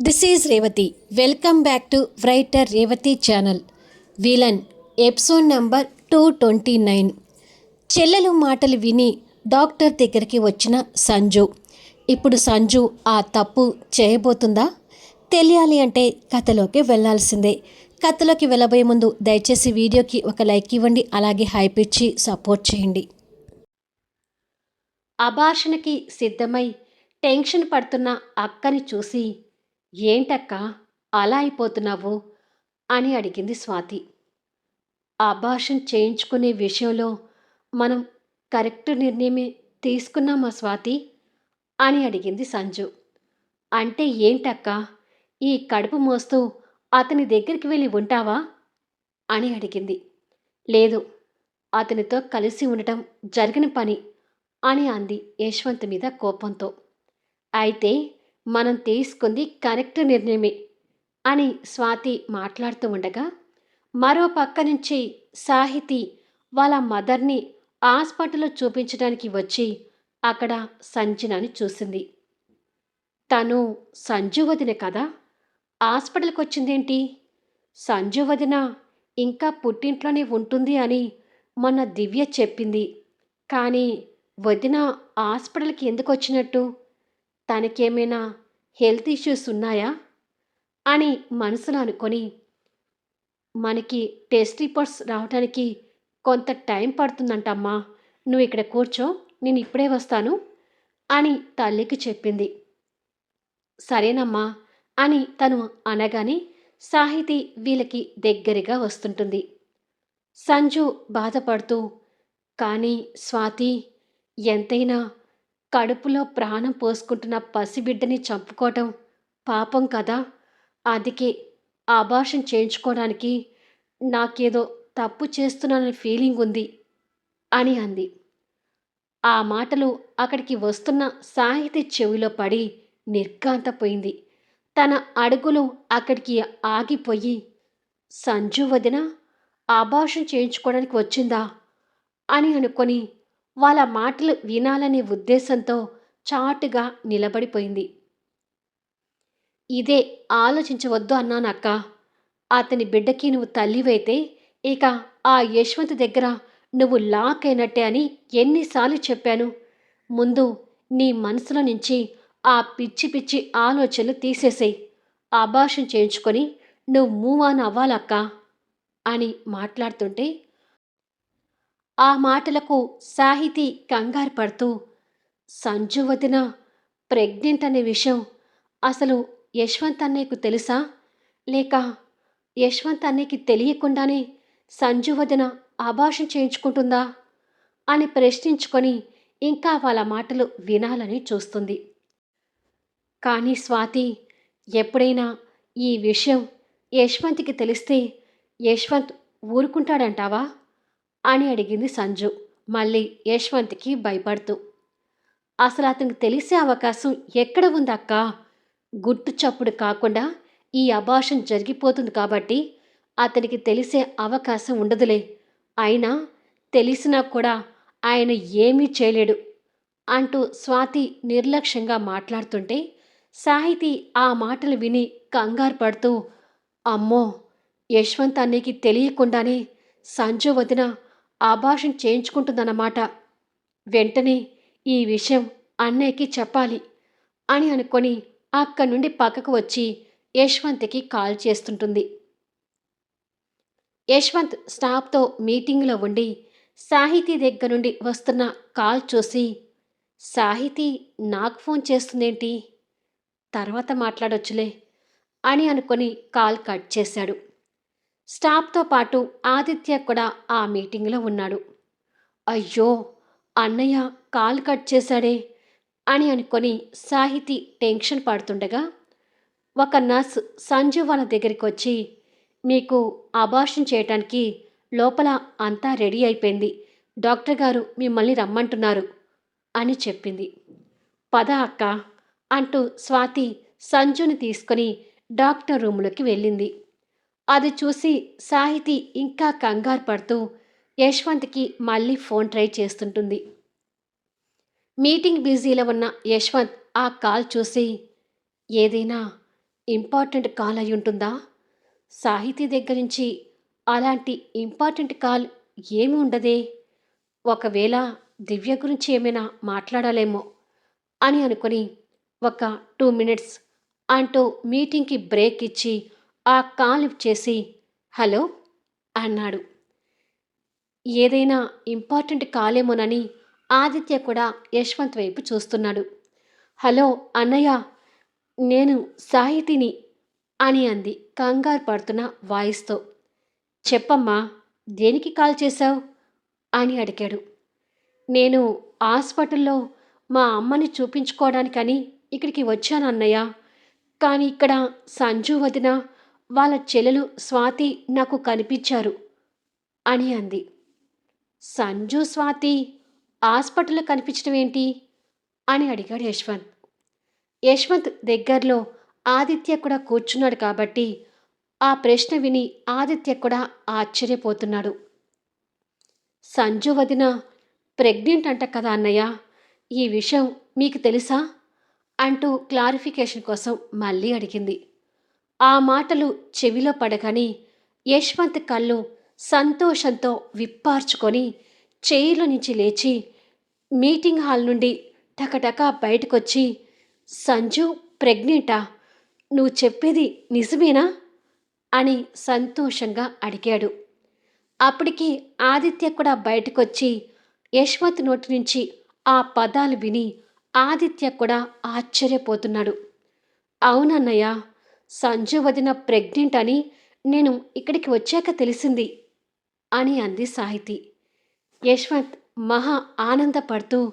This is Revathi welcome back to writer Revathi channel villain episode number two twenty nine చెల్లెలు మాటలు విని doctor దగ్గరికి వచ్చిన సంజు. ఇప్పుడు సంజు ఆ తప్పు చేయబోతుందా? తెలియాలి అంటే కథలోకి వెళ్ళాల్సిందే కథలోకి వెళ్ళబోయే ముందు దయచేసి వీడియోకి ఒక లైక్ ఇవ్వండి అలాగే హైప్ ఇచ్చి సపోర్ట్ చేయండి. అభాషణకి సిద్ధమై టెన్షన్ పడుతున్న అక్కని చూసి ఏంటక్క? అలా అయిపోతున్నావు? అని అడిగింది స్వాతి. అభాషణ చేయించుకునే విషయంలో మనం కరెక్ట్ నిర్ణయమే తీసుకున్నామా స్వాతి? అని అడిగింది సంజు. అంటే ఏంటక్క? ఈ కడుపు మోస్తూ అతని దగ్గరికి వెళ్ళి ఉంటావా? అని అడిగింది. లేదు అతనితో కలిసి ఉండటం జరిగిన పని అని అంది యశ్వంత్ మీద కోపంతో. అయితే మనం తీసుకుంది కరెక్ట్ నిర్ణయమే అని స్వాతి మాట్లాడుతూ ఉండగా మరో పక్క నుంచి సాహితి వాళ్ళ మదర్ని హాస్పిటల్లో చూపించడానికి వచ్చి అక్కడ సంజనని చూసింది. తను సంజు వదిన కదా హాస్పిటల్కి వచ్చిందేంటి? సంజు వదిన ఇంకా పుట్టింట్లోనే ఉంటుంది అని మొన్న దివ్య చెప్పింది. కానీ వదిన హాస్పిటల్కి ఎందుకు వచ్చినట్టు? తనకేమైనా హెల్త్ ఇష్యూస్ ఉన్నాయా? అని మనసులో అనుకొని మనకి టెస్ట్ రిపోర్ట్స్ రావడానికి కొంత టైం పడుతుందంటమ్మా నువ్వు ఇక్కడ కూర్చో నేను ఇప్పుడే వస్తాను అని తల్లికి చెప్పింది. సరేనమ్మా అని తను అనగానే సాహితి వీళ్ళకి దగ్గరగా వస్తుంటుంది. సంజు బాధపడుతూ కానీ స్వాతి ఎంతైనా కడుపులో ప్రాణం పోసుకుంటున్న పసిబిడ్డని చంపుకోవటం పాపం కదా. అందుకే ఆభాషం చేయించుకోవడానికి నాకేదో తప్పు చేస్తున్నానని ఫీలింగ్ ఉంది అని అంది. ఆ మాటలు అక్కడికి వస్తున్న సాహితి చెవిలో పడి నిర్గాంతపోయింది తన అడుగులు అక్కడికి ఆగిపోయి సంజు వదిన ఆభాషం చేయించుకోవడానికి వచ్చిందా? అని అనుకొని వాళ్ళ మాటలు వినాలనే ఉద్దేశంతో చాటుగా నిలబడిపోయింది. ఇదే ఆలోచించవద్దు అన్నానక్క అతని బిడ్డకి నువ్వు తల్లివైతే ఇక ఆ యశ్వంత్ దగ్గర నువ్వు లాక్ అయినట్టే అని ఎన్నిసార్లు చెప్పాను. ముందు నీ మనసులో నుంచి ఆ పిచ్చి పిచ్చి ఆలోచనలు తీసేసేయి. ఆభాషం చేయించుకొని నువ్వు మూవ్ ఆన్ అవ్వాలక్క అని మాట్లాడుతుంటే ఆ మాటలకు సాహితి కంగారు పడుతూ సంజు వదిన ప్రెగ్నెంట్ అనే విషయం అసలు యశ్వంత్ అన్నయ్యకు తెలుసా? లేక యశ్వంత్ అన్నయ్యకి తెలియకుండానే సంజు వదిన అభాషం చేయించుకుంటుందా? అని ప్రశ్నించుకొని ఇంకా వాళ్ళ మాటలు వినాలని చూస్తుంది. కానీ స్వాతి ఎప్పుడైనా ఈ విషయం యశ్వంత్కి తెలిస్తే యశ్వంత్ ఊరుకుంటాడంటావా? అని అడిగింది సంజు. మళ్ళీ యశ్వంత్కి భయపడుతూ. అసలు అతనికి తెలిసే అవకాశం ఎక్కడ ఉందక్క? గుట్టు చప్పుడు కాకుండా ఈ అభాషం జరిగిపోతుంది కాబట్టి అతనికి తెలిసే అవకాశం ఉండదులే. అయినా తెలిసినా కూడా ఆయన ఏమీ చేయలేడు అంటూ స్వాతి నిర్లక్ష్యంగా మాట్లాడుతుంటే సాహితి ఆ మాటలు విని కంగారు పడుతూ అమ్మో! యశ్వంత్ అన్నికి తెలియకుండానే సంజు వదిన ఆభాషం చేయించుకుంటుందన్నమాట. వెంటనే ఈ విషయం అన్నయ్యకి చెప్పాలి అని అనుకొని అక్కడి నుండి పక్కకు వచ్చి యశ్వంత్కి కాల్ చేస్తుంటుంది. యశ్వంత్ స్టాఫ్తో మీటింగ్లో ఉండి సాహితీ దగ్గర నుండి వస్తున్న కాల్ చూసి సాహితీ నాకు ఫోన్ చేస్తుందేంటి? తర్వాత మాట్లాడొచ్చులే అని అనుకొని కాల్ కట్ చేశాడు. స్టాఫ్తో పాటు ఆదిత్య కూడా ఆ మీటింగ్లో ఉన్నాడు. అయ్యో! అన్నయ్య కాల్ కట్ చేశాడే అని అనుకొని సాహితి టెన్షన్ పడుతుండగా ఒక నర్స్ సంజు వాళ్ళ దగ్గరికి వచ్చి మీకు అబార్షన్ చేయటానికి లోపల అంతా రెడీ అయిపోయింది. డాక్టర్ గారు మిమ్మల్ని రమ్మంటున్నారు అని చెప్పింది. పద అక్క అంటూ స్వాతి సంజుని తీసుకొని డాక్టర్ రూములోకి వెళ్ళింది. అది చూసి సాహితి ఇంకా కంగారు పడుతూ యశ్వంత్కి మళ్ళీ ఫోన్ ట్రై చేస్తుంటుంది. మీటింగ్ బిజీలో ఉన్న యశ్వంత్ ఆ కాల్ చూసి ఏదైనా ఇంపార్టెంట్ కాల్ అయి ఉంటుందా? సాహితీ దగ్గర నుంచి అలాంటి ఇంపార్టెంట్ కాల్ ఏమి ఉండదే. ఒకవేళ దివ్య గురించి ఏమైనా మాట్లాడాలేమో అని అనుకుని ఒక టూ మినిట్స్ అంటూ మీటింగ్కి బ్రేక్ ఇచ్చి ఆ కాల్ లిఫ్ట్ చేసి హలో అన్నాడు. ఏదైనా ఇంపార్టెంట్ కాలేమోనని ఆదిత్య కూడా యశ్వంత్ వైపు చూస్తున్నాడు. హలో అన్నయ్య నేను సాహితిని అని అంది కంగారు పడుతున్న వాయిస్తో. చెప్పమ్మా దేనికి కాల్ చేశావు? అని అడిగాడు. నేను హాస్పిటల్లో మా అమ్మని చూపించుకోవడానికని ఇక్కడికి వచ్చాను అన్నయ్య. కానీ ఇక్కడ సంజు వదిన వాళ్ళ చెల్లెలు స్వాతి నాకు కనిపించారు అని అంది. సంజు స్వాతి హాస్పిటల్లో కనిపించడం ఏంటి? అని అడిగాడు యశ్వంత్. యశ్వంత్ దగ్గరలో ఆదిత్య కూడా కూర్చున్నాడు కాబట్టి ఆ ప్రశ్న విని ఆదిత్య కూడా ఆశ్చర్యపోతున్నాడు. సంజు వదిన ప్రెగ్నెంట్ అంట కదా అన్నయ్య ఈ విషయం మీకు తెలుసా? అంటూ క్లారిఫికేషన్ కోసం మళ్ళీ అడిగింది. ఆ మాటలు చెవిలో పడగానే యశ్వంత్ కళ్ళు సంతోషంతో విప్పార్చుకొని చైర్లో నుంచి లేచి మీటింగ్ హాల్ నుండి టకటకా బయటకొచ్చి సంజు ప్రెగ్నెంటా? నువ్వు చెప్పేది నిజమేనా? అని సంతోషంగా అడిగాడు. అప్పటికి ఆదిత్య కూడా బయటకొచ్చి యశ్వంత్ నోటి నుంచి ఆ పదాలు విని ఆదిత్య కూడా ఆశ్చర్యపోతున్నాడు. అవునన్నయ్య సంజు వదిన ప్రెగ్నెంట్ అని నేను ఇక్కడికి వచ్చాక తెలిసింది అని అంది సాహితి. యశ్వంత్ మహా ఆనందపడుతూ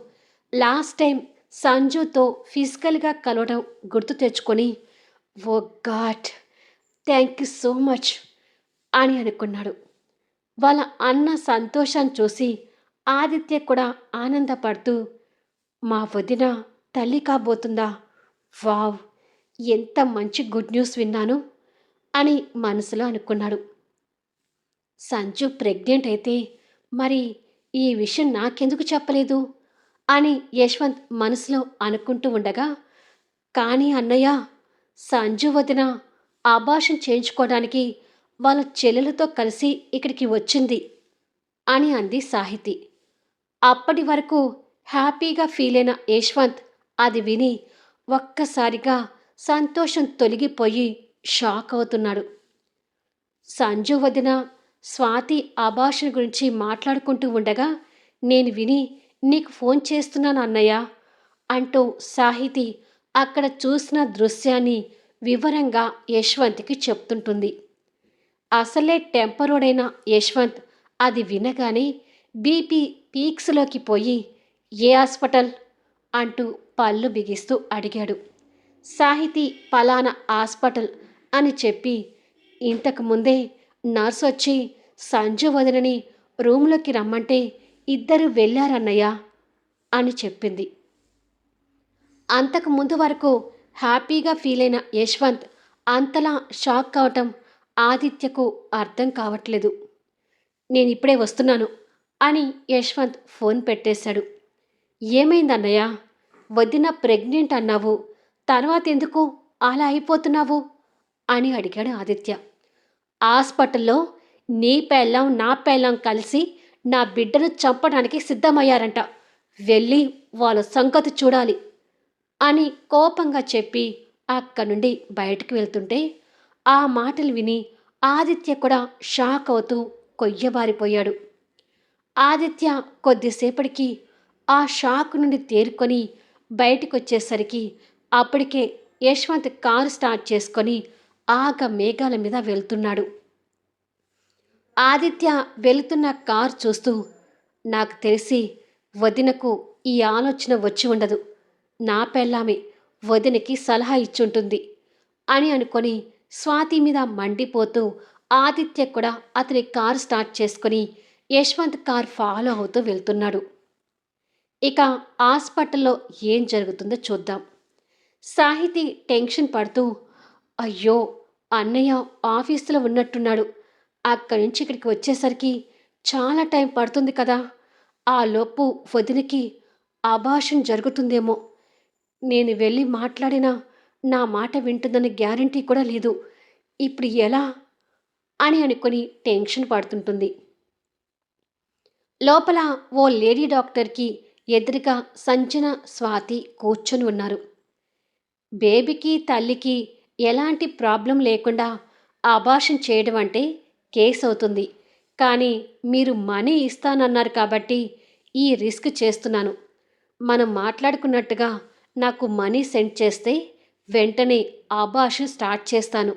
లాస్ట్ టైం సంజుతో ఫిజికల్గా కలవడం గుర్తు తెచ్చుకొని ఓ God thank you so much అని అనుకున్నాడు. వాళ్ళ అన్న సంతోషాన్ని చూసి ఆదిత్య కూడా ఆనందపడుతూ మా వదిన తల్లి కాబోతుందా? వావ్ ఎంత మంచి గుడ్ న్యూస్ విన్నాను అని మనసులో అనుకున్నాడు. సంజు ప్రెగ్నెంట్ అయితే మరి ఈ విషయం నాకెందుకు చెప్పలేదు అని యశ్వంత్ మనసులో అనుకుంటూ ఉండగా కానీ అన్నయ్య సంజు వదిన ఆభాషం చేయించుకోవడానికి వాళ్ళ చెల్లెలతో కలిసి ఇక్కడికి వచ్చింది అని అంది సాహితి. అప్పటి వరకు హ్యాపీగా ఫీల్ అయిన యశ్వంత్ అది విని ఒక్కసారిగా సంతోషం తొలగిపోయి షాక్ అవుతున్నాడు. సంజు వదిన స్వాతి ఆభాషణ గురించి మాట్లాడుకుంటూ ఉండగా నేను విని నీకు ఫోన్ చేస్తున్నాను అన్నయ్య అంటూ సాహితి అక్కడ చూసిన దృశ్యాన్ని వివరంగా యశ్వంత్కి చెప్తుంటుంది. అసలే టెంపరోడైన యశ్వంత్ అది వినగానే బీపీ పీక్స్లోకి పోయి ఏ హాస్పిటల్? అంటూ పళ్ళు బిగిస్తూ అడిగాడు. సాహితీ పలానా హాస్పిటల్ అని చెప్పి ఇంతకు ముందే నర్స్ వచ్చి సంజు వదినని రూమ్లోకి రమ్మంటే ఇద్దరు వెళ్ళారన్నయ్య అని చెప్పింది. అంతకు ముందు వరకు హ్యాపీగా ఫీల్ అయిన యశ్వంత్ అంతలా షాక్ కావటం ఆదిత్యకు అర్థం కావట్లేదు. నేను ఇప్పుడే వస్తున్నాను అని యశ్వంత్ ఫోన్ పెట్టేశాడు. ఏమైందన్నయ్య? వదిన ప్రెగ్నెంట్ అన్నావు. తర్వాత ఎందుకు అలా అయిపోతున్నావు? అని అడిగాడు ఆదిత్య. హాస్పిటల్లో నీ పెళ్ళం నా పెళ్ళం కలిసి నా బిడ్డను చంపడానికి సిద్ధమయ్యారంట. వెళ్ళి వాళ్ళ సంగతి చూడాలి అని కోపంగా చెప్పి అక్కడి నుండి బయటకు వెళ్తుంటే ఆ మాటలు విని ఆదిత్య కూడా షాక్ అవుతూ కొయ్యబారిపోయాడు. ఆదిత్య కొద్దిసేపటికి ఆ షాక్ నుండి తేరుకొని బయటకు వచ్చేసరికి అప్పటికే యశ్వంత్ కారు స్టార్ట్ చేసుకొని ఆగ మేఘాల మీద వెళ్తున్నాడు. ఆదిత్య వెళుతున్న కార్ చూస్తూ నాకు తెలిసి వదినకు ఈ ఆలోచన వచ్చి ఉండదు. నా పెళ్ళామే వదినకి సలహా ఇచ్చుంటుంది అని అనుకొని స్వాతి మీద మండిపోతూ ఆదిత్య కూడా అతని కారు స్టార్ట్ చేసుకొని యశ్వంత్ కార్ ఫాలో అవుతూ వెళ్తున్నాడు. ఇక హాస్పిటల్లో ఏం జరుగుతుందో చూద్దాం. సాహితి టెన్షన్ పడుతూ అయ్యో అన్నయ్య ఆఫీసులో ఉన్నట్టున్నాడు. అక్కడి నుంచి ఇక్కడికి వచ్చేసరికి చాలా టైం పడుతుంది కదా. ఆ లోపు వదినకి అభాషం జరుగుతుందేమో. నేను వెళ్ళి మాట్లాడినా నా మాట వింటుందని గ్యారంటీ కూడా లేదు. ఇప్పుడు ఎలా? అని అనుకుని టెన్షన్ పడుతుంటుంది. లోపల ఓ లేడీ డాక్టర్కి ఎదురుగా సంజన స్వాతి కూర్చొని ఉన్నారు. బేబీకి తల్లికి ఎలాంటి ప్రాబ్లం లేకుండా అబార్షన్ చేయడం అంటే కేసు అవుతుంది కానీ మీరు మనీ ఇస్తానన్నారు కాబట్టి ఈ రిస్క్ చేస్తున్నాను. మనం మాట్లాడుకున్నట్టుగా నాకు మనీ సెండ్ చేస్తే వెంటనే అబార్షన్ స్టార్ట్ చేస్తాను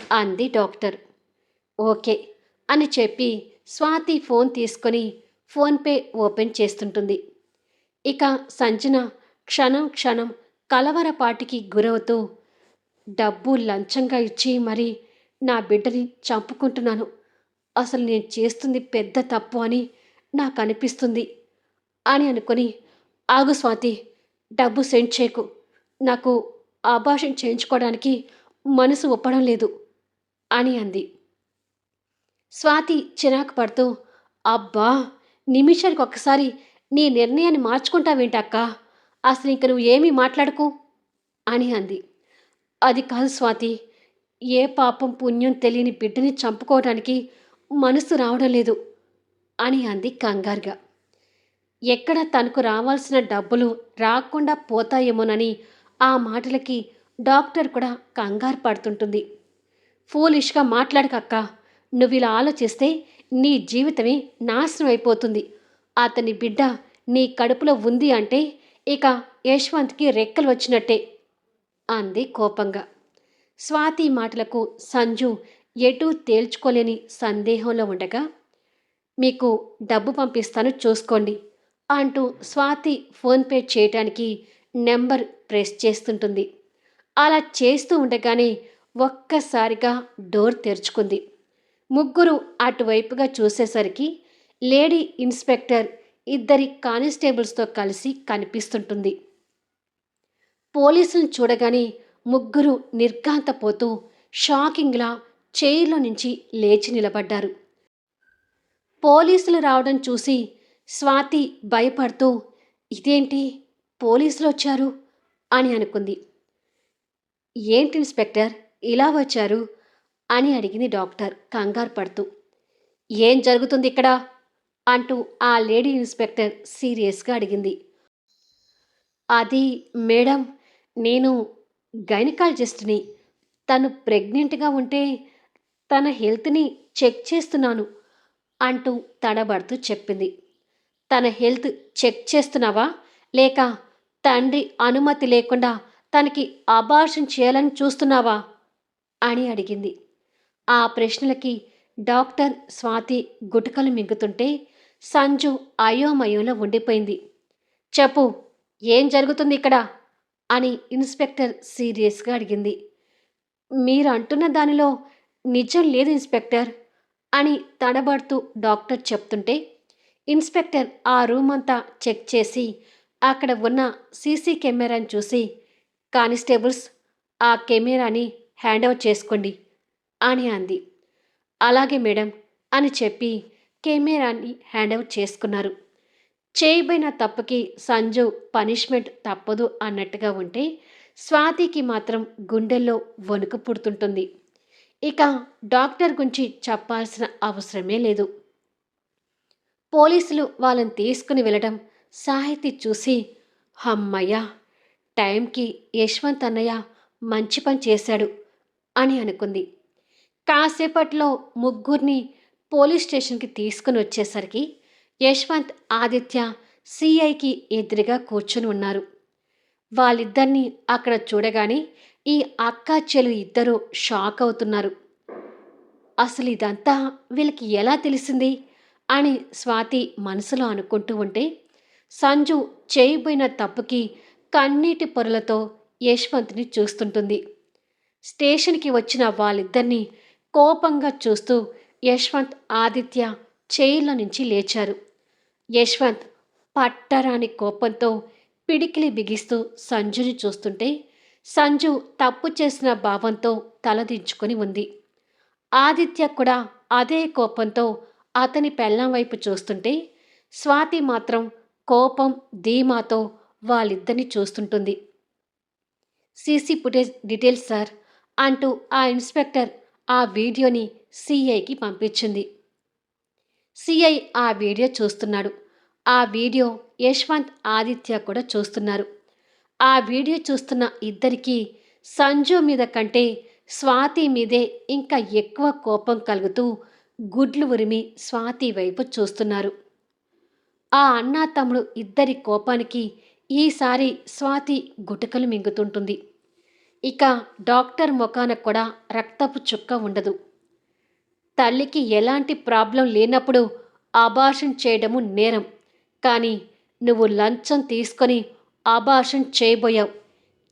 అంది డాక్టర్. ఓకే అని చెప్పి స్వాతి ఫోన్ తీసుకొని ఫోన్పే ఓపెన్ చేస్తుంటుంది. ఇక సంజన క్షణం క్షణం కలవరపాటికి గురవుతూ డబ్బు లంచంగా ఇచ్చి మరి నా బిడ్డని చంపుకుంటున్నాను. అసలు నేను చేస్తుంది పెద్ద తప్పు అని నాకు అనిపిస్తుంది అని అనుకొని ఆగు స్వాతి డబ్బు సెండ్ చేయకు. నాకు ఆభాషం చేయించుకోవడానికి మనసు ఒప్పడం లేదు అని అంది. స్వాతి చిరాకు పడుతూ అబ్బా నిమిషానికి ఒక్కసారి నీ నిర్ణయాన్ని మార్చుకుంటావేంటక్కా? అసలు ఇంక నువ్వు ఏమీ మాట్లాడకు? అని అంది. అది కాదు స్వాతి ఏ పాపం పుణ్యం తెలియని బిడ్డని చంపుకోవడానికి మనసు రావడం లేదు అని అంది కంగారుగా. ఎక్కడ తనకు రావాల్సిన డబ్బులు రాకుండా పోతాయేమోనని ఆ మాటలకి డాక్టర్ కూడా కంగారు పడుతుంటుంది. ఫూలిష్గా మాట్లాడకక్క నువ్వు ఇలా ఆలోచిస్తే నీ జీవితమే నాశనం అయిపోతుంది. అతని బిడ్డ నీ కడుపులో ఉంది అంటే ఇక యశ్వంత్కి రెక్కలు వచ్చినట్టే అంది కోపంగా. స్వాతి మాటలకు సంజు ఎటూ తేల్చుకోలేని సందేహంలో ఉండగా మీకు డబ్బు పంపిస్తాను చూసుకోండి అంటూ స్వాతి ఫోన్పే చేయటానికి నెంబర్ ప్రెస్ చేస్తుంటుంది. అలా చేస్తూ ఉండగానే ఒక్కసారిగా డోర్ తెరుచుకుంది. ముగ్గురు అటువైపుగా చూసేసరికి లేడీ ఇన్స్పెక్టర్ ఇద్దరి కానిస్టేబుల్స్తో కలిసి కనిపిస్తుంటుంది. పోలీసులను చూడగానే ముగ్గురు నిర్ఘాంతపోతూ షాకింగ్లా చైర్లో నుంచి లేచి నిలబడ్డారు. పోలీసులు రావడం చూసి స్వాతి భయపడుతూ ఇదేంటి? పోలీసులు వచ్చారు? అని అనుకుంది. ఏంటి ఇన్స్పెక్టర్? ఇలా వచ్చారు? అని అడిగింది డాక్టర్. కంగారు పడుతూ ఏం జరుగుతుంది ఇక్కడ? అంటూ ఆ లేడీ ఇన్స్పెక్టర్ సీరియస్గా అడిగింది. అది మేడం నేను గైనకాలజిస్ట్ని. తను ప్రెగ్నెంట్గా ఉంటే తన హెల్త్ని చెక్ చేస్తున్నాను అంటూ తడబడుతూ చెప్పింది. తన హెల్త్ చెక్ చేస్తున్నావా? లేక తండ్రి అనుమతి లేకుండా తనకి అబార్షన్ చేయాలని చూస్తున్నావా? అని అడిగింది. ఆ ప్రశ్నలకి డాక్టర్ స్వాతి గుటకలు మింగుతుంటే సంజు అయోమయంలో ఉండిపోయింది. చెప్పు ఏం జరుగుతుంది ఇక్కడ? అని ఇన్స్పెక్టర్ సీరియస్గా అడిగింది. మీరు అంటున్న దానిలో నిజం లేదు ఇన్స్పెక్టర్ అని తడబడుతూ డాక్టర్ చెప్తుంటే ఇన్స్పెక్టర్ ఆ రూమ్ అంతా చెక్ చేసి అక్కడ ఉన్న సీసీ కెమెరాని చూసి కానిస్టేబుల్స్ ఆ కెమెరాని హ్యాండ్ ఓవర్ చేసుకోండి అని అంది. అలాగే మేడం అని చెప్పి కెమెరాని హ్యాండ్ ఓవర్ చేసుకున్నారు. చేయబోయిన తప్పుకి సంజు పనిష్మెంట్ తప్పదు అన్నట్టుగా ఉంటే స్వాతికి మాత్రం గుండెల్లో వణుకు పుడుతుంటుంది. ఇక డాక్టర్ గురించి చెప్పాల్సిన అవసరమే లేదు. పోలీసులు వాళ్ళని తీసుకుని వెళ్ళడం సాహితి చూసి హమ్మయ్య టైంకి యశ్వంత్ అన్నయ్య మంచి పని చేశాడు అని అనుకుంది. కాసేపట్లో ముగ్గురిని పోలీస్ స్టేషన్కి తీసుకుని వచ్చేసరికి యశ్వంత్ ఆదిత్య సిఐకి ఎదురుగా కూర్చొని ఉన్నారు. వాళ్ళిద్దరినీ అక్కడ చూడగానే ఈ అక్క చెలు ఇద్దరూ షాక్ అవుతున్నారు. అసలు ఇదంతా వీళ్ళకి ఎలా తెలిసింది? అని స్వాతి మనసులో అనుకుంటూ ఉంటే సంజు చేయబోయిన తప్పుకి కన్నీటి పొరలతో యశ్వంత్ని చూస్తుంటుంది. స్టేషన్కి వచ్చిన వాళ్ళిద్దరినీ కోపంగా చూస్తూ యశ్వంత్ ఆదిత్య చైర్ల నుంచి లేచారు. యశ్వంత్ పట్టరాని కోపంతో పిడికిలి బిగిస్తూ సంజుని చూస్తుంటే సంజు తప్పు చేసిన భావంతో తలదించుకొని ఉంది. ఆదిత్య కూడా అదే కోపంతో అతని పెళ్ళం వైపు చూస్తుంటే స్వాతి మాత్రం కోపం ధీమాతో వాళ్ళిద్దరిని చూస్తుంటుంది. సీసీ ఫుటేజ్ డీటెయిల్స్ సార్ అంటూ ఆ ఇన్స్పెక్టర్ ఆ వీడియోని సిఐకి పంపించింది. సిఐ ఆ వీడియో చూస్తున్నాడు. ఆ వీడియో యశ్వంత్ ఆదిత్య కూడా చూస్తున్నారు. ఆ వీడియో చూస్తున్న ఇద్దరికీ సంజు మీద కంటే స్వాతి మీదే ఇంకా ఎక్కువ కోపం కలుగుతూ గుడ్లు ఉరిమి స్వాతి వైపు చూస్తున్నారు. ఆ అన్నా తమ్ముడు ఇద్దరి కోపానికి ఈసారి స్వాతి గుటకలు మింగుతుంటుంది. ఇక డాక్టర్ ముఖాన కూడా రక్తపు చుక్క ఉండదు. తల్లికి ఎలాంటి ప్రాబ్లం లేనప్పుడు అబార్షన్ చేయడము నేరం. కానీ నువ్వు లంచం తీసుకొని అబార్షన్ చేయబోయావు.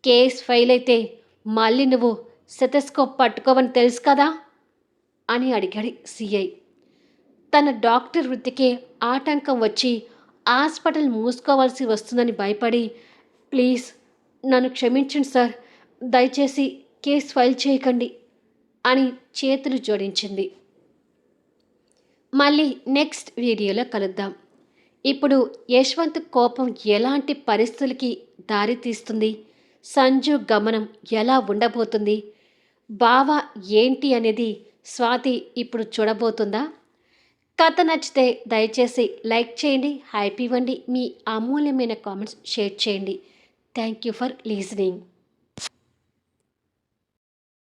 కేస్ ఫెయిల్ అయితే మళ్ళీ నువ్వు సెటస్కోప్ పట్టుకోవని తెలుసు కదా? అని అడిగాడు సిఐ. తన డాక్టర్ వృత్తికే ఆటంకం వచ్చి హాస్పిటల్ మూసుకోవాల్సి వస్తుందని భయపడి ప్లీజ్ నన్ను క్షమించండి సార్ దయచేసి కేసు ఫైల్ చేయకండి అని చేతులు జోడించింది. మళ్ళీ నెక్స్ట్ వీడియోలో కలుద్దాం. ఇప్పుడు యశ్వంత్ కోపం ఎలాంటి పరిస్థితులకి దారితీస్తుంది సంజు గమనం ఎలా ఉండబోతుంది? బావ ఏంటి అనేది స్వాతి ఇప్పుడు చూడబోతుందా? కథ నచ్చితే దయచేసి లైక్ చేయండి హ్యాపీ ఇవ్వండి మీ అమూల్యమైన కామెంట్స్ షేర్ చేయండి. Thank you for listening.